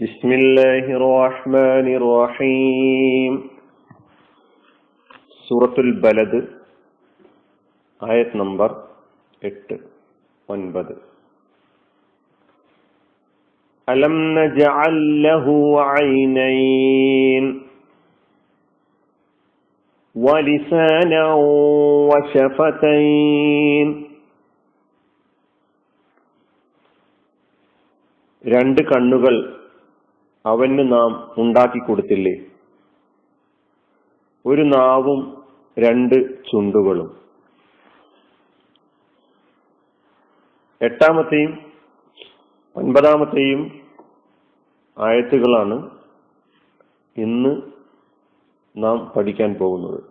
بسم الله الرحمن الرحيم സൂറത്തുൽ ബലദ് ആയത് നമ്പർ എട്ട് ഒൻപത് അലം നജഅൽ ലഹു ഐനൈൻ ولسانا وشفتين രണ്ട് കണ്ണുകൾ അവന് നാം ഉണ്ടാക്കി കൊടുത്തില്ലേ? ഒരു നാവും രണ്ട് ചുണ്ടുകളും. എട്ടാമത്തെയും ഒൻപതാമത്തെയും ആയത്തുകളാണ് ഇന്ന് നാം പഠിക്കാൻ പോകുന്നത്.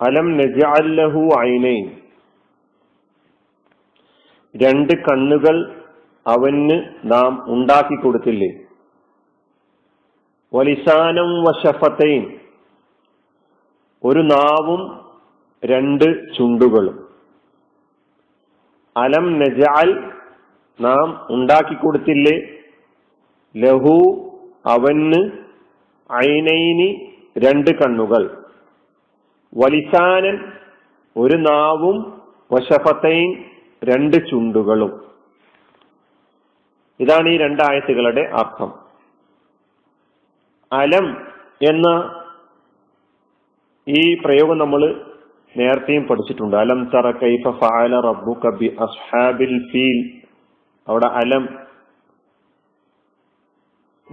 അലം നജഅല്ലഹു ഐനൈൻ. രണ്ട് കണ്ണുകൾ അവന് നാം ഉണ്ടാക്കി കൊടുത്തില്ലേ? വലിസാനം വശഫത്തെയും ഒരു നാവും രണ്ട് ചുണ്ടുകളും. അലം നജാൽ നാം ഉണ്ടാക്കി കൊടുത്തില്ലേ? ലഹു അവന് ഐനൈനി രണ്ട് കണ്ണുകൾ. വലിസാനൻ ഒരു നാവും വശഫത്തൈൻ രണ്ട് ചുണ്ടുകളും. ഇതാണ് ഈ രണ്ടായത്തുകളുടെ അർത്ഥം. അലം എന്ന ഈ പ്രയോഗം നമ്മൾ നേരത്തെയും പഠിച്ചിട്ടുണ്ട്. അലം തറ കൈഫ ഫാല റബ്ബു കബി അസ്ഹാബിൽ ഫീൽ. അവിടെ അലം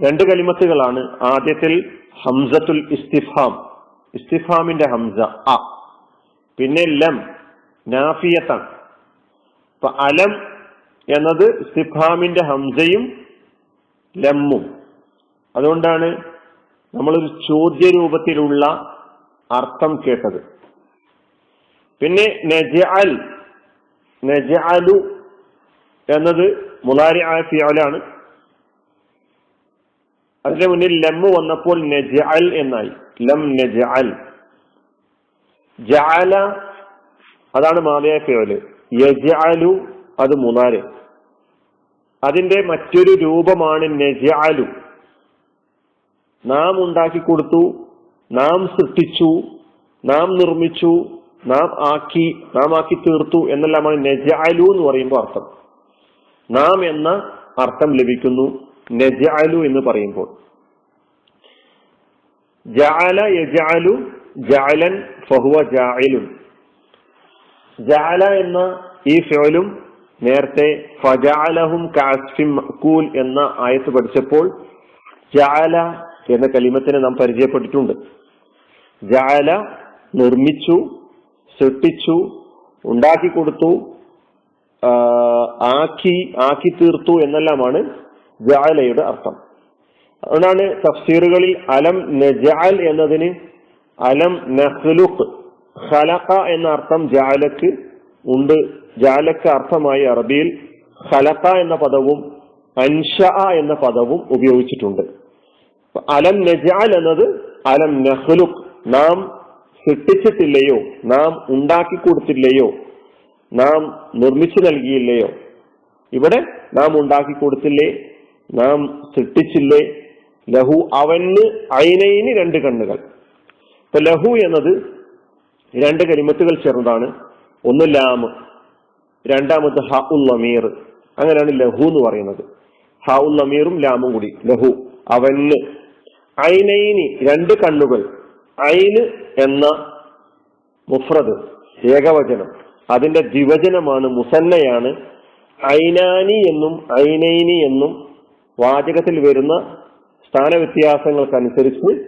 രണ്ട് കലിമത്തുകളാണ്. ആദ്യത്തിൽ ഹംസത്തുൽ ഇസ്തിഫാം. ഇസ്തിഫാമിന്റെ ഹംസ അ. പിന്നെ ലം നാഫിയത്താണ് അലം എന്നത് സിഫാമിന്റെ ഹംസയും ലമ്മും. അതുകൊണ്ടാണ് നമ്മളൊരു ചോദ്യ രൂപത്തിലുള്ള അർത്ഥം കേട്ടത്. പിന്നെ നജഅൽ നജഅലു എന്നത് മുലാരി ആയ ഫിയാലാണ് അതിന്റെ മുന്നിൽ ലമ്മു വന്നപ്പോൾ നജഅൽ എന്നായി. ലം നജഅൽ. ജഅല അതാണ് മാതയായ ഫിയോൽ യജഅലു അത് മൂന്നാൽ. അതിന്റെ മറ്റൊരു രൂപമാണ് നജഅലു. നാം ഉണ്ടാക്കി കൊടുത്തു നാം സൃഷ്ടിച്ചു നാം നിർമ്മിച്ചു നാം ആക്കി നാം ആക്കി തീർത്തു എന്നെല്ലാമാണ് നജഅലു എന്ന് പറയുമ്പോൾ അർത്ഥം. നാം എന്ന അർത്ഥം ലഭിക്കുന്നു നജഅലു എന്ന് പറയുമ്പോൾ. ജാല യജാലു ജാലൻ ഫഹുവ ജാഇലുൻ. ജാല എന്ന ഈ ഫിഅലും നേരത്തെ ഫജാലഹും കാസ്ഫിംകൂൽ എന്ന ആയത്ത് പഠിച്ചപ്പോൾ ജാല എന്ന കലിമത്തിനെ നാം പരിചയപ്പെട്ടിട്ടുണ്ട്. ജാല നിർമ്മിച്ചു സൃഷ്ടിച്ചു ഉണ്ടാക്കി കൊടുത്തു ആക്കി ആക്കി തീർത്തു എന്നെല്ലാമാണ് ജാലയുടെ അർത്ഥം. അതുകൊണ്ടാണ് തഫ്സീറുകളിൽ അലം നജാൽ എന്നതിന് അലം നഹ്ലുഖ് ഖലഖ എന്ന അർത്ഥം ജാലക്ക് ഉണ്ട്. ജാലക്ക് അർത്ഥമായി അറബിയിൽ ഖലഖ എന്ന പദവും അൻഷ എന്ന പദവും ഉപയോഗിച്ചിട്ടുണ്ട്. അലം നജാൽ എന്നത് അലം നഹ്ലുഖ് നാം സൃഷ്ടിച്ചിട്ടില്ലയോ? നാം ഉണ്ടാക്കി കൊടുത്തില്ലയോ നാം നിർമ്മിച്ചു നൽകിയില്ലയോ? ഇവിടെ നാം ഉണ്ടാക്കി കൊടുത്തില്ലേ നാം സൃഷ്ടിച്ചില്ലേ? ലഹു അവന് അയിനയിന് രണ്ട് കണ്ണുകൾ. ഇപ്പൊ ലഹു എന്നത് രണ്ട് കരിമത്തുകൾ ചേർന്നതാണ്. ഒന്ന് ലാമ് രണ്ടാമത് ഹ ഉൽ അമീർ അങ്ങനെയാണ് ലഹു എന്ന് പറയുന്നത്. ഹ ഉൽ അമീറും ലാമും കൂടി. ലഹു അവന്. ഐനൈനി രണ്ട് കണ്ണുകൾ. ഐന് എന്ന മുഫ്രദ് ഏകവചനം. അതിന്റെ ദ്വിവചനമാണ് മുസന്നയാണ്. ഐനാനി എന്നും ഐനൈനി എന്നും വാചകത്തിൽ വരുന്ന സ്ഥാനവ്യത്യാസങ്ങൾക്കനുസരിച്ച്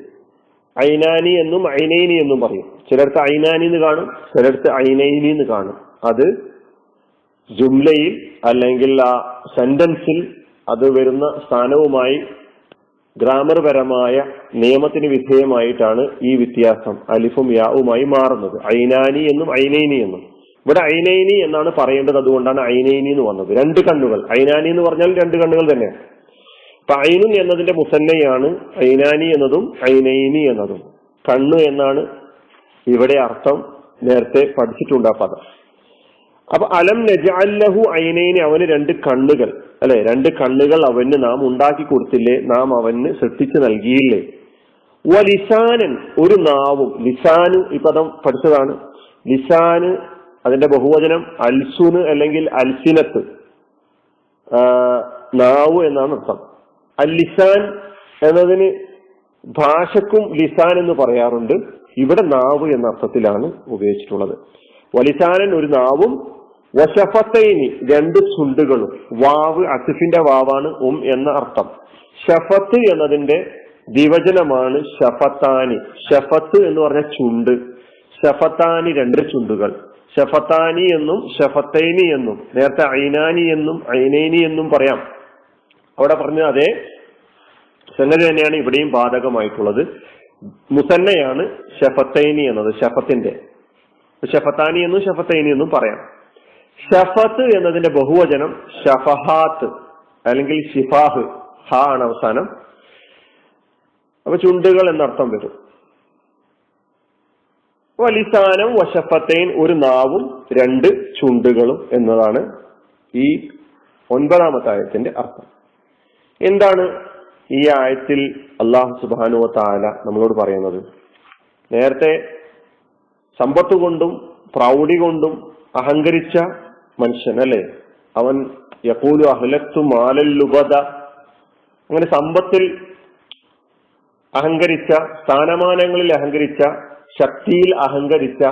ഐനാനി എന്നും ഐനൈനി എന്നും പറയും. ചിലർക്ക് ഐനാനി എന്ന് കാണും ചിലർക്ക് ഐനൈനി എന്ന് കാണും. അത് ജുംലയിൽ അല്ലെങ്കിൽ ആ സെന്റൻസിൽ അത് വരുന്ന സ്ഥാനവുമായി ഗ്രാമർപരമായ നിയമത്തിന് വിധേയമായിട്ടാണ് ഈ വ്യത്യാസം അലിഫും യാവുമായി മാറുന്നത്. ഐനാനി എന്നും ഐനൈനി എന്നും. ഇവിടെ ഐനൈനി എന്നാണ് പറയേണ്ടത് അതുകൊണ്ടാണ് ഐനൈനി എന്ന് വന്നത്. രണ്ട് കണ്ണുകൾ. ഐനാനി എന്ന് പറഞ്ഞാൽ രണ്ട് കണ്ണുകൾ തന്നെ അപ്പൊ ഐനുൻ എന്നതിന്റെ മുസന്നയാണ് ഐനാനി എന്നതും ഐനൈനി എന്നതും. കണ്ണ് എന്നാണ് ഇവിടെ അർത്ഥം നേരത്തെ പഠിച്ചിട്ടുണ്ട് ആ പദം. അപ്പൊ അലം നജാലഹു ഐനൈനി അവന് രണ്ട് കണ്ണുകൾ. അല്ലെ? രണ്ട് കണ്ണുകൾ അവന് നാം ഉണ്ടാക്കി കൊടുത്തില്ലേ? നാം അവന് സൃഷ്ടിച്ചു നൽകിയില്ലേ? വലിസാനൻ ഒരു നാവും. ലിസാന് ഈ പദം പഠിച്ചതാണ്. ലിസാന് അതിന്റെ ബഹുവചനം അൽസുന് അല്ലെങ്കിൽ അൽസിനത്ത്. നാവ് എന്നാണ് അർത്ഥം. അൽ ലിസാൻ എന്നതിന് ഭാഷക്കും ലിസാൻ എന്ന് പറയാറുണ്ട്. ഇവിടെ നാവ് എന്ന അർത്ഥത്തിലാണ് ഉപയോഗിച്ചിട്ടുള്ളത്. വലിസാനൻ ഒരു നാവും വശഫത്തൈനി രണ്ട് ചുണ്ടുകളും വാവ് അസിഫിന്റെ വാവാണ് ഉം എന്ന അർത്ഥം. ഷഫത്ത് എന്നതിന്റെ ദിവചനമാണ് ഷഫത്താനി ഷഫത്ത് എന്ന് പറഞ്ഞ ചുണ്ട്. ഷഫത്താനി രണ്ട് ചുണ്ടുകൾ. ഷഫത്താനി എന്നും ഷഫത്തൈനി എന്നും നേരത്തെ ഐനാനി എന്നും ഐനൈനി എന്നും പറയാം. അവിടെ പറഞ്ഞ അതേ സംഗതി തന്നെയാണ് ഇവിടെയും ബാധകമായിട്ടുള്ളത്. മുസന്നയാണ് ഷഫത്തൈനി എന്നത് ഷഫത്തിന്റെ. ഷഫത്താനി എന്നും ഷഫത്തൈനി എന്നും പറയാം. ഷഫത്ത് എന്നതിന്റെ ബഹുവചനം ഷഫഹാത്ത് അല്ലെങ്കിൽ ഷിഫാഹ് ഹ ആണ് അവസാനം. അപ്പൊ ചുണ്ടുകൾ എന്നർത്ഥം വരും. വലിസാനം വശഫത്തൈൻ ഒരു നാവും രണ്ട് ചുണ്ടുകളും എന്നതാണ് ഈ ഒൻപതാമത്തെ ആയത്തിന്റെ അർത്ഥം. എന്താണ് ഈ ആയത്തിൽ അള്ളാഹു സുബാനുവ താല നമ്മളോട് പറയുന്നത് നേരത്തെ സമ്പത്ത് കൊണ്ടും പ്രൗഢി കൊണ്ടും അഹങ്കരിച്ച മനുഷ്യൻ അല്ലെ? അവൻ യക്കൂലു അഹ്ലത്തു മാലല്ലുപത അങ്ങനെ സമ്പത്തിൽ അഹങ്കരിച്ച സ്ഥാനമാനങ്ങളിൽ അഹങ്കരിച്ച ശക്തിയിൽ അഹങ്കരിച്ച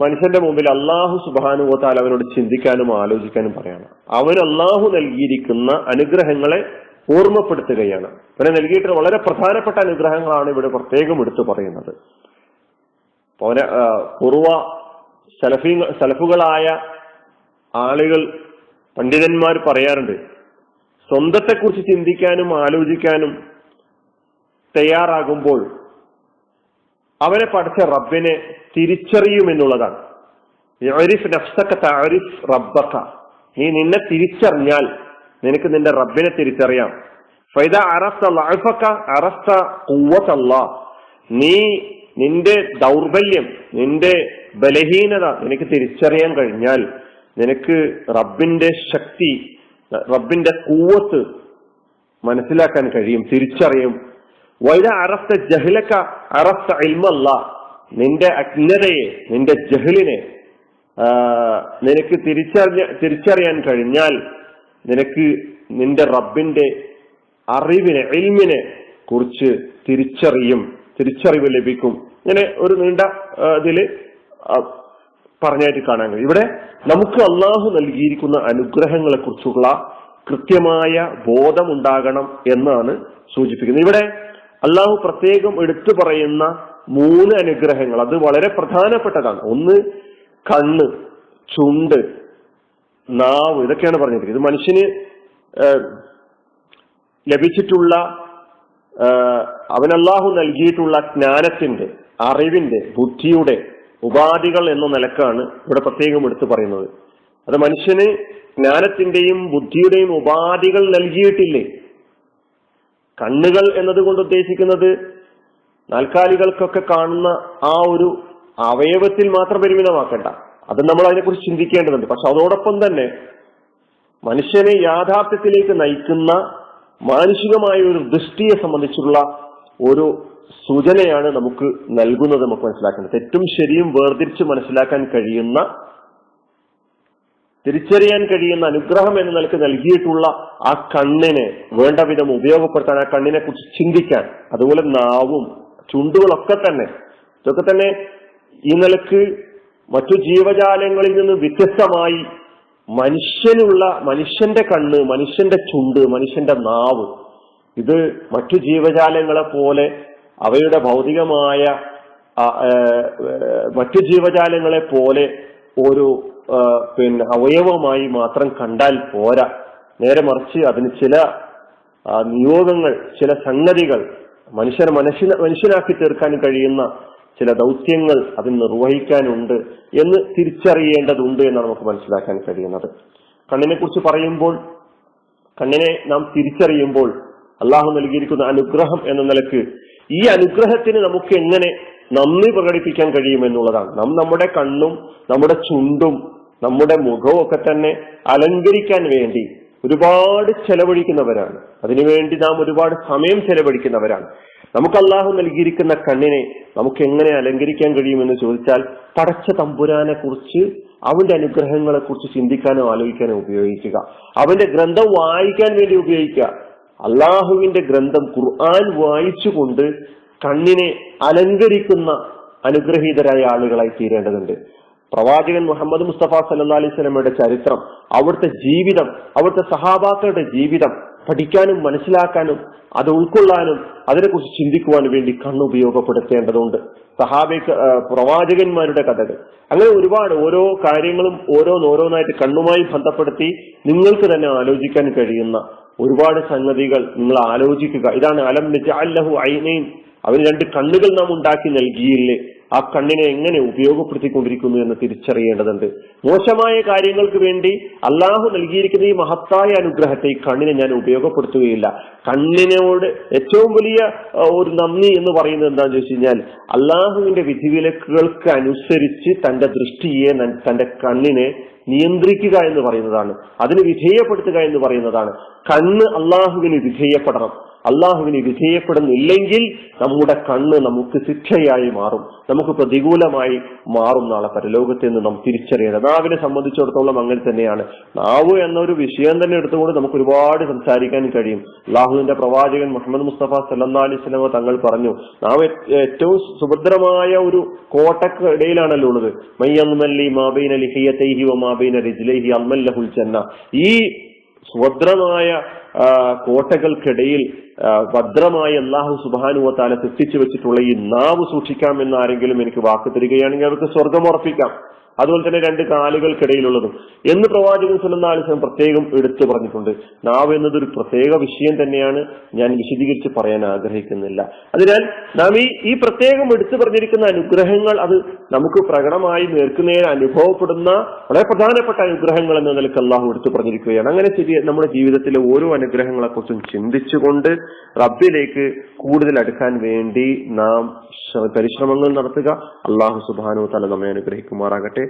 മനുഷ്യന്റെ മുമ്പിൽ അള്ളാഹു സുബാനുവത്താൽ അവനോട് ചിന്തിക്കാനും ആലോചിക്കാനും പറയാണ്. അവൻ അള്ളാഹു നൽകിയിരിക്കുന്ന അനുഗ്രഹങ്ങളെ ഓർമ്മപ്പെടുത്തുകയാണ്. പിന്നെ നൽകിയിട്ടുള്ള വളരെ പ്രധാനപ്പെട്ട അനുഗ്രഹങ്ങളാണ് ഇവിടെ പ്രത്യേകം എടുത്തു പറയുന്നത്. അവനെ പൂർവ സലഫി സലഫുകളായ ആളുകൾ പണ്ഡിതന്മാർ പറയാറുണ്ട് സ്വന്തത്തെക്കുറിച്ച് ചിന്തിക്കാനും ആലോചിക്കാനും തയ്യാറാകുമ്പോൾ അവരെ പഠിച്ച റബ്ബിനെ തിരിച്ചറിയുമെന്നുള്ളതാണ് എന്നുള്ളതാണ്. നീ നിന്നെ തിരിച്ചറിഞ്ഞാൽ നിനക്ക് നിന്റെ റബ്ബിനെ തിരിച്ചറിയാം. ഫൈദ ഖുവ്വത്തല്ലാ നീ നിന്റെ ദൗർബല്യം നിന്റെ ബലഹീനത നിനക്ക് തിരിച്ചറിയാൻ കഴിഞ്ഞാൽ നിനക്ക് റബ്ബിന്റെ ശക്തി റബ്ബിന്റെ കൂവത്ത് മനസ്സിലാക്കാൻ കഴിയും തിരിച്ചറിയും. വൈദ അറഫ്ത ജഹ്ലക്ക അറഫ്ത ഇൽമല്ല. നിന്റെ അജ്ഞതയെ നിന്റെ ജഹലിനെ നിനക്ക് തിരിച്ചറിഞ്ഞ തിരിച്ചറിയാൻ കഴിഞ്ഞാൽ നിനക്ക് നിന്റെ റബ്ബിന്റെ അറിവിനെ ഇൽമിനെ കുറിച്ച് തിരിച്ചറിയും തിരിച്ചറിവ് ലഭിക്കും. ഇങ്ങനെ ഒരു നീണ്ട ഇതിൽ പറഞ്ഞായിട്ട് കാണാൻ കഴിയും. ഇവിടെ നമുക്ക് അള്ളാഹു നൽകിയിരിക്കുന്ന അനുഗ്രഹങ്ങളെ കുറിച്ചുള്ള കൃത്യമായ ബോധമുണ്ടാകണം എന്നാണ് സൂചിപ്പിക്കുന്നത്. ഇവിടെ അള്ളാഹു പ്രത്യേകം എടുത്തു പറയുന്ന മൂന്ന് അനുഗ്രഹങ്ങൾ. അത് വളരെ പ്രധാനപ്പെട്ടതാണ്. ഒന്ന് കണ്ണ് ചുണ്ട് നാവ് ഇതൊക്കെയാണ് പറഞ്ഞിരിക്കുന്നത്. ഇത് മനുഷ്യന് ലഭിച്ചിട്ടുള്ള അവനല്ലാഹു നൽകിയിട്ടുള്ള ജ്ഞാനത്തിന്റെ അറിവിന്റെ ബുദ്ധിയുടെ ഉപാധികൾ എന്ന നിലക്കാണ് ഇവിടെ പ്രത്യേകം എടുത്തു പറയുന്നത്. അത് മനുഷ്യന് ജ്ഞാനത്തിന്റെയും ബുദ്ധിയുടെയും ഉപാധികൾ നൽകിയിട്ടില്ലേ? കണ്ണുകൾ എന്നതുകൊണ്ട് ഉദ്ദേശിക്കുന്നത് നാൽക്കാലികൾക്കൊക്കെ കാണുന്ന ആ ഒരു അവയവത്തിൽ മാത്രം പരിമിതമാക്കണ്ട. അത് നമ്മൾ അതിനെക്കുറിച്ച് ചിന്തിക്കേണ്ടതുണ്ട്. പക്ഷെ അതോടൊപ്പം തന്നെ മനുഷ്യനെ യാഥാർത്ഥ്യത്തിലേക്ക് നയിക്കുന്ന മാനുഷികമായ ഒരു ദൃഷ്ടിയെ സംബന്ധിച്ചുള്ള ഒരു സൂചനയാണ് നമുക്ക് നൽകുന്നത് നമുക്ക് മനസ്സിലാക്കേണ്ടത്. തെറ്റും ശരിയും വേർതിരിച്ച് മനസ്സിലാക്കാൻ കഴിയുന്ന തിരിച്ചറിയാൻ കഴിയുന്ന അനുഗ്രഹം എന്ന് നിലയ്ക്ക് നൽകിയിട്ടുള്ള ആ കണ്ണിനെ വേണ്ട വിധം ഉപയോഗപ്പെടുത്താൻ ആ കണ്ണിനെ കുറിച്ച് ചിന്തിക്കാൻ അതുപോലെ നാവും ചുണ്ടുകളൊക്കെ തന്നെ ഇതൊക്കെ തന്നെ ഈ നിലയ്ക്ക് മറ്റു ജീവജാലങ്ങളിൽ നിന്ന് വ്യത്യസ്തമായി മനുഷ്യനുള്ള മനുഷ്യന്റെ കണ്ണ് മനുഷ്യന്റെ ചുണ്ട് മനുഷ്യന്റെ നാവ് ഇത് മറ്റു ജീവജാലങ്ങളെ പോലെ അവയുടെ ഭൗതികമായ മറ്റു ജീവജാലങ്ങളെ പോലെ ഒരു പിന്നെ അവയവമായി മാത്രം കണ്ടാൽ പോരാ. നേരെ മറിച്ച് അതിന് ചില നിയോഗങ്ങൾ ചില സംഗതികൾ മനുഷ്യനെ മനുഷ്യ മനുഷ്യനാക്കി തീർക്കാൻ കഴിയുന്ന ചില ദൗത്യങ്ങൾ അതിൽ നിർവഹിക്കാനുണ്ട് എന്ന് തിരിച്ചറിയേണ്ടതുണ്ട് എന്നാണ് നമുക്ക് മനസ്സിലാക്കാൻ കഴിയുന്നത്. കണ്ണിനെ കുറിച്ച് പറയുമ്പോൾ കണ്ണിനെ നാം തിരിച്ചറിയുമ്പോൾ അള്ളാഹു നൽകിയിരിക്കുന്ന അനുഗ്രഹം എന്ന നിലയ്ക്ക് ഈ അനുഗ്രഹത്തിന് നമുക്ക് എങ്ങനെ നന്ദി പ്രകടിപ്പിക്കാൻ കഴിയും എന്നുള്ളതാണ്. നാം നമ്മുടെ കണ്ണും നമ്മുടെ ചുണ്ടും നമ്മുടെ മുഖവും ഒക്കെ തന്നെ അലങ്കരിക്കാൻ വേണ്ടി ഒരുപാട് ചെലവഴിക്കുന്നവരാണ്. അതിനുവേണ്ടി നാം ഒരുപാട് സമയം ചെലവഴിക്കുന്നവരാണ്. നമുക്ക് അള്ളാഹു നൽകിയിരിക്കുന്ന കണ്ണിനെ നമുക്ക് എങ്ങനെ അലങ്കരിക്കാൻ കഴിയുമെന്ന് ചോദിച്ചാൽ പടച്ച തമ്പുരാനെ കുറിച്ച് അവന്റെ അനുഗ്രഹങ്ങളെ കുറിച്ച് ചിന്തിക്കാനോ ആലോചിക്കാനോ ഉപയോഗിക്കുക. അവന്റെ ഗ്രന്ഥം വായിക്കാൻ വേണ്ടി ഉപയോഗിക്കുക. അള്ളാഹുവിന്റെ ഗ്രന്ഥം ഖുർആൻ വായിച്ചുകൊണ്ട് കണ്ണിനെ അലങ്കരിക്കുന്ന അനുഗ്രഹീതരായ ആളുകളായി തീരേണ്ടതുണ്ട്. പ്രവാചകൻ മുഹമ്മദ് മുസ്തഫ സല്ലാ അലൈഹി സ്വലമയുടെ ചരിത്രം അവിടുത്തെ ജീവിതം അവിടുത്തെ സഹാബാക്കളുടെ ജീവിതം പഠിക്കാനും മനസ്സിലാക്കാനും അത് ഉൾക്കൊള്ളാനും അതിനെക്കുറിച്ച് ചിന്തിക്കുവാനും വേണ്ടി കണ്ണ് ഉപയോഗപ്പെടുത്തേണ്ടതുണ്ട്. സഹാബിക്ക് പ്രവാചകന്മാരുടെ കഥകൾ. അങ്ങനെ ഒരുപാട് ഓരോ കാര്യങ്ങളും ഓരോന്നോരോന്നായിട്ട് കണ്ണുമായി ബന്ധപ്പെടുത്തി നിങ്ങൾക്ക് തന്നെ ആലോചിക്കാൻ കഴിയുന്ന ഒരുപാട് സംഗതികൾ നിങ്ങൾ ആലോചിക്കുക. ഇതാണ് അലം അല്ലഹു ഐനൈൻ അവന് രണ്ട് കണ്ണുകൾ നാം ഉണ്ടാക്കി നൽകിയില്ലേ ആ കണ്ണിനെ എങ്ങനെ ഉപയോഗപ്പെടുത്തിക്കൊണ്ടിരിക്കുന്നു എന്ന് തിരിച്ചറിയേണ്ടതുണ്ട്. മോശമായ കാര്യങ്ങൾക്ക് വേണ്ടി അള്ളാഹു നൽകിയിരിക്കുന്ന ഈ മഹത്തായ അനുഗ്രഹത്തെ ഈ കണ്ണിനെ ഞാൻ ഉപയോഗപ്പെടുത്തുകയില്ല. കണ്ണിനോട് ഏറ്റവും വലിയ ഒരു നന്ദി എന്ന് പറയുന്നത് എന്താണെന്ന് ചോദിച്ചു കഴിഞ്ഞാൽ അള്ളാഹുവിന്റെ വിധിവിലക്കുകൾക്ക് അനുസരിച്ച് തന്റെ ദൃഷ്ടിയെ തന്റെ കണ്ണിനെ നിയന്ത്രിക്കുക എന്ന് പറയുന്നതാണ്. അതിന് വിധേയപ്പെടുത്തുക എന്ന് പറയുന്നതാണ്. കണ്ണ് അള്ളാഹുവിന് വിധേയപ്പെടണം. അള്ളാഹുവിന് വിധേയപ്പെടുന്നില്ലെങ്കിൽ നമ്മുടെ കണ്ണ് നമുക്ക് ശിക്ഷയായി മാറും. നമുക്ക് പ്രതികൂലമായി മാറും നാളെ പരലോകത്തെ നിന്ന് നാം തിരിച്ചറിയണം നാവിനെ സംബന്ധിച്ചിടത്തോളം അങ്ങനെ തന്നെയാണ്. നാവ് എന്നൊരു വിഷയം തന്നെ എടുത്തുകൊണ്ട് നമുക്ക് ഒരുപാട് സംസാരിക്കാൻ കഴിയും. അള്ളാഹുവിന്റെ പ്രവാചകൻ മുഹമ്മദ് മുസ്തഫ സല്ലാ അലൈഹി സ്വലമ തങ്ങൾ പറഞ്ഞു നാവ് ഏറ്റവും സുഭദ്രമായ ഒരു കോട്ടക്കിടയിലാണല്ലോ ഉള്ളത്. മയ്യമ്മല്ലി മാബൈന ലിഹിയത്തൈഹി മാബൈന റിജ്ലൈഹി അമ്മല്ലഹുൽ ചെന്ന ഈ സുഭദ്രമായ കോട്ടകൾക്കിടയിൽ ഭദ്രമായി അള്ളാഹു സുബാനുവത്താലെ തെറ്റിച്ചു വെച്ചിട്ടുള്ള ഈ നാവ് സൂക്ഷിക്കാം എന്നാരെങ്കിലും എനിക്ക് വാക്ക് തരികയാണെങ്കിൽ അവർക്ക് സ്വർഗം ഉറപ്പിക്കാം. അതുപോലെ തന്നെ രണ്ട് കാലുകൾക്കിടയിലുള്ളതും. എന്ന് പ്രവാചകൻ സുലന്നാലിസം പ്രത്യേകം എടുത്തു പറഞ്ഞിട്ടുണ്ട്. നാവ് എന്നത് ഒരു പ്രത്യേക വിഷയം തന്നെയാണ് ഞാൻ വിശദീകരിച്ച് പറയാൻ ആഗ്രഹിക്കുന്നില്ല. അതിനാൽ നാം ഈ ഈ പ്രത്യേകം എടുത്തു പറഞ്ഞിരിക്കുന്ന അനുഗ്രഹങ്ങൾ അത് നമുക്ക് പ്രകടമായി നേർക്കുന്നതിന് അനുഭവപ്പെടുന്ന വളരെ പ്രധാനപ്പെട്ട അനുഗ്രഹങ്ങൾ എന്ന നിലയ്ക്ക് അള്ളാഹു എടുത്തു പറഞ്ഞിരിക്കുകയാണ്. അങ്ങനെ ശരി നമ്മുടെ ജീവിതത്തിലെ ഓരോ അനുഗ്രഹങ്ങളെക്കുറിച്ചും ചിന്തിച്ചുകൊണ്ട് റബ്ബിലേക്ക് കൂടുതൽ അടുക്കാൻ വേണ്ടി നാം പരിശ്രമങ്ങൾ നടത്തുക. അള്ളാഹു സുബാനു തല നമ്മെ അനുഗ്രഹിക്കുമാറാകട്ടെ.